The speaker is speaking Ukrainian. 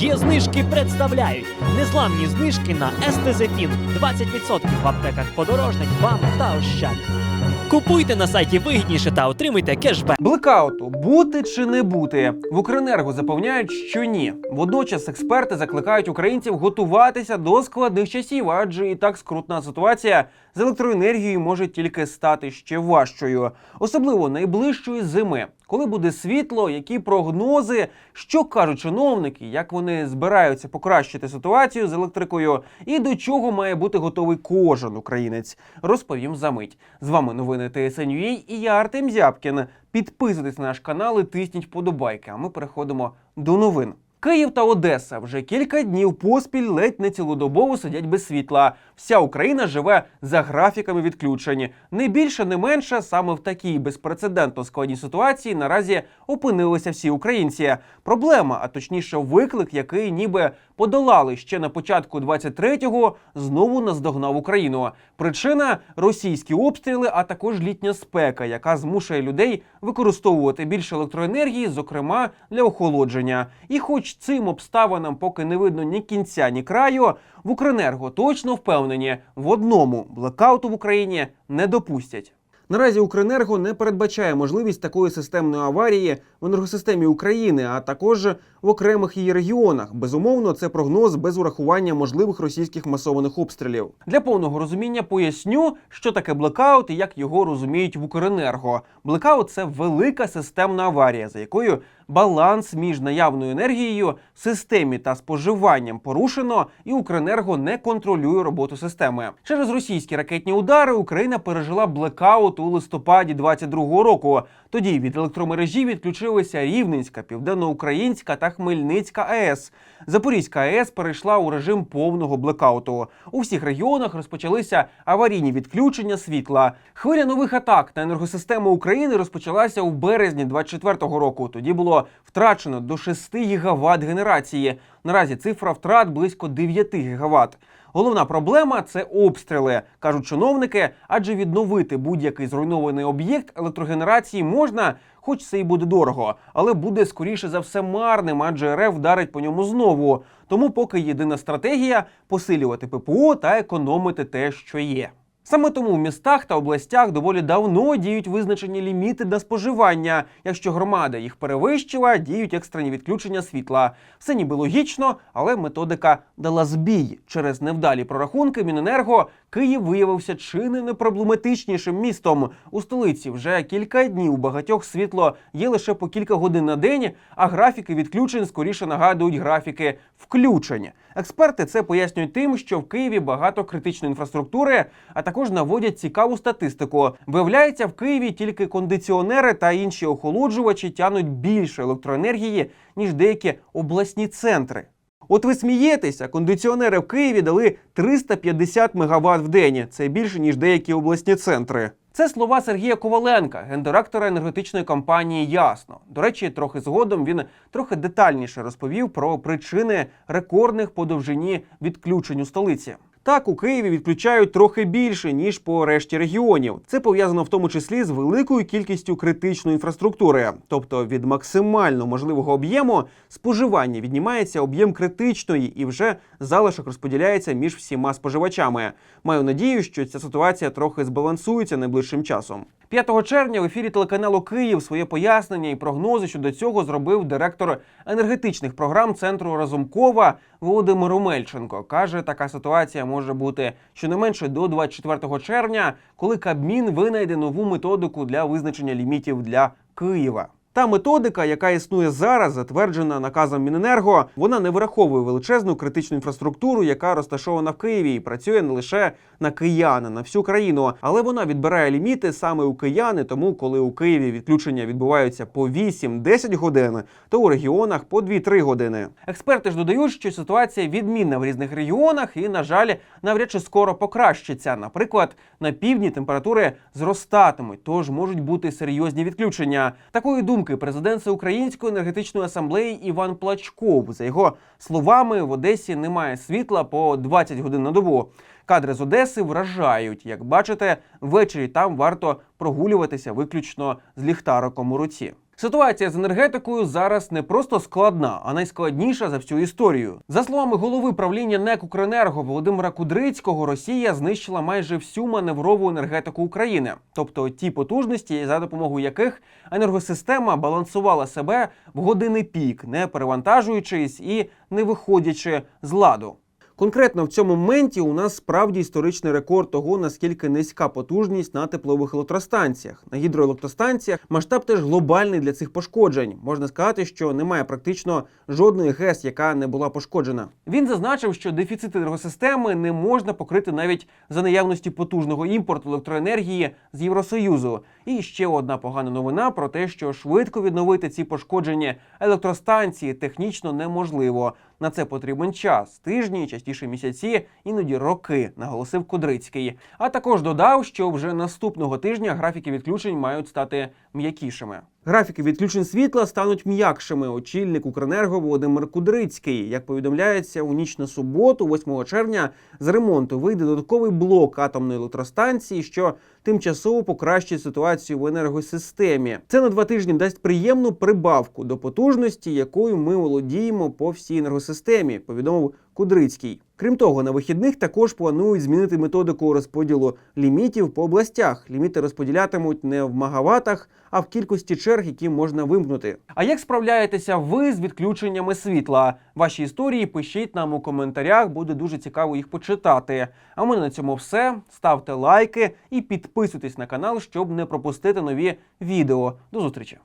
Є знижки представляють незламні знижки на естезефін 20% в аптеках подорожник, вам та ощад. Купуйте на сайті вигідніше та отримуйте кешбек. Блекауту бути чи не бути в Укренерго запевняють, що ні. Водночас експерти закликають українців готуватися до складних часів, адже і так скрутна ситуація з електроенергією може тільки стати ще важчою, особливо найближчої зими. Коли буде світло, які прогнози, що кажуть чиновники, як вони збираються покращити ситуацію з електрикою, і до чого має бути готовий кожен українець, розповім за мить. З вами новини ТСНЮА і я Артем Зябкін. Підписуйтесь на наш канал і тисніть вподобайки. А ми переходимо до новин. Київ та Одеса вже кілька днів поспіль ледь не цілодобово сидять без світла. Вся Україна живе за графіками відключень. Не більше, не менше, саме в такій безпрецедентно складній ситуації наразі опинилися всі українці. Проблема, а точніше, виклик, який ніби подолали ще на початку 23-го, знову наздогнав Україну. Причина російські обстріли, а також літня спека, яка змушує людей використовувати більше електроенергії, зокрема для охолодження. І хоч цим обставинам поки не видно ні кінця, ні краю, в Укренерго точно впевнені в одному блекауту в Україні не допустять. Наразі Укренерго не передбачає можливість такої системної аварії в енергосистемі України, а також в окремих її регіонах. Безумовно, це прогноз без урахування можливих російських масованих обстрілів. Для повного розуміння поясню, що таке блекаут і як його розуміють в Укренерго. Блекаут це велика системна аварія, за якою баланс між наявною енергією в системі та споживанням порушено, і Укренерго не контролює роботу системи. Через російські ракетні удари Україна пережила блекаут у листопаді 22-го року. Тоді від електромережі відключилися Рівненська, Південноукраїнська та Хмельницька АЕС. Запорізька АЕС перейшла у режим повного блекауту. У всіх регіонах розпочалися аварійні відключення світла. Хвиля нових атак на енергосистему України розпочалася у березні 24-го року. Тоді було втрачено до 6 гігават генерації. Наразі цифра втрат близько 9 гігават. Головна проблема це обстріли, кажуть чиновники, адже відновити будь-який зруйнований об'єкт електрогенерації можна, хоч це і буде дорого, але буде скоріше за все марним, адже РФ вдарить по ньому знову. Тому поки єдина стратегія посилювати ППО та економити те, що є. Саме тому в містах та областях доволі давно діють визначені ліміти на споживання. Якщо громада їх перевищила, діють екстрені відключення світла. Все ніби логічно, але методика дала збій. Через невдалі прорахунки Міненерго Київ виявився чи не найпроблематичнішим містом. У столиці вже кілька днів багатьох світло є лише по кілька годин на день, а графіки відключень скоріше нагадують графіки включень. Експерти це пояснюють тим, що в Києві багато критичної інфраструктури, а також наводять цікаву статистику. Виявляється, в Києві тільки кондиціонери та інші охолоджувачі тянуть більше електроенергії ніж деякі обласні центри. От ви смієтеся, кондиціонери в Києві дали 350 МВт в день. Це більше ніж деякі обласні центри. Це слова Сергія Коваленка, гендиректора енергетичної компанії Ясно. До речі, трохи згодом він трохи детальніше розповів про причини рекордних по довжині відключень у столиці. Так, у Києві відключають трохи більше ніж по решті регіонів. Це пов'язано в тому числі з великою кількістю критичної інфраструктури, тобто від максимально можливого об'єму споживання віднімається об'єм критичної і вже залишок розподіляється між всіма споживачами. Маю надію, що ця ситуація трохи збалансується найближчим часом. 5 червня в ефірі телеканалу Київ своє пояснення і прогнози щодо цього зробив директор енергетичних програм центру Разумкова Володимир Умельченко. Каже, така ситуація може бути щонайменше до 24 червня, коли Кабмін винайде нову методику для визначення лімітів для Києва. Та методика, яка існує зараз, затверджена наказом Міненерго, вона не враховує величезну критичну інфраструктуру, яка розташована в Києві і працює не лише на киян, на всю країну, але вона відбирає ліміти саме у кияни. Тому, коли у Києві відключення відбуваються по 8-10 годин, то у регіонах по 2-3 години. Експерти ж додають, що ситуація відмінна в різних регіонах і, на жаль, навряд чи скоро покращиться. Наприклад, на півдні температури зростатимуть, тож можуть бути серйозні відключення. Такої думки президент Всеукраїнської енергетичної асамблеї Іван Плачков. За його словами, в Одесі немає світла по 20 годин на добу. Кадри з Одеси вражають. Як бачите, ввечері там варто прогулюватися виключно з ліхтариком у руці. Ситуація з енергетикою зараз не просто складна, а найскладніша за всю історію. За словами голови правління НЕК «Укренерго» Володимира Кудрицького, Росія знищила майже всю маневрову енергетику України, тобто ті потужності, за допомогою яких енергосистема балансувала себе в години пік, не перевантажуючись і не виходячи з ладу. Конкретно в цьому моменті у нас справді історичний рекорд того, наскільки низька потужність на теплових електростанціях. На гідроелектростанціях масштаб теж глобальний для цих пошкоджень. Можна сказати, що немає практично жодної ГЕС, яка не була пошкоджена. Він зазначив, що дефіцит енергосистеми не можна покрити навіть за наявності потужного імпорту електроенергії з Євросоюзу. І ще одна погана новина про те, що швидко відновити ці пошкоджені електростанції технічно неможливо. На це потрібен час, тижні, частіше місяці, іноді роки, наголосив Кудрицький. А також додав, що вже наступного тижня графіки відключень мають стати м'якішими. Графіки відключень світла стануть м'якшими. Очільник Укренерго Володимир Кудрицький. Як повідомляється, у ніч на суботу, 8 червня, з ремонту вийде додатковий блок атомної електростанції, що тимчасово покращить ситуацію в енергосистемі. Це на два тижні дасть приємну прибавку до потужності, якою ми володіємо по всій енергосистемі, повідомив Кудрицький. Крім того, на вихідних також планують змінити методику розподілу лімітів по областях. Ліміти розподілятимуть не в магаватах, а в кількості черг, які можна вимкнути. А як справляєтеся ви з відключеннями світла? Ваші історії пишіть нам у коментарях, буде дуже цікаво їх почитати. А мене на цьому все. Ставте лайки і підписуйтесь на канал, щоб не пропустити нові відео. До зустрічі!